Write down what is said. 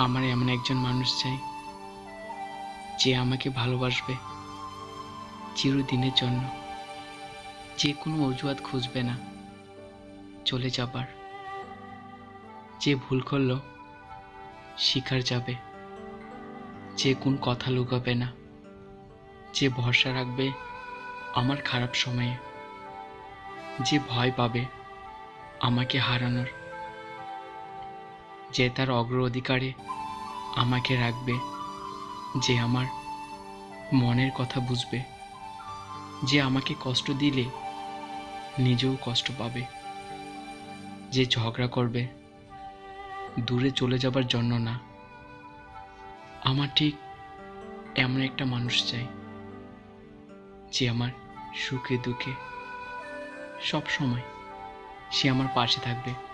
আমার এমন একজন মানুষ চাই, যে আমাকে ভালোবাসবে চিরদিনের জন্য। যে কোনো অজুহাত খুঁজবে না, চলে যাবার। যে ভুল করল, শিকার যাবে। যে কোন কথা লুকাবে না, যে ভরসা রাখবে আমার খারাপ সময়ে। যে ভয় পাবে, আমাকে হারানোর। যে তার অগ্র অধিকারে আমাকে রাখবে, যে আমার মনের কথা বুঝবে, যে আমাকে কষ্ট দিলে নিজেও কষ্ট পাবে, যে ঝগড়া করবে, দূরে চলে যাবার জন্য না। আমার ঠিক এমন একটা মানুষ চাই, যে আমার সুখে দুঃখে সব সময় সে আমার পাশে থাকবে।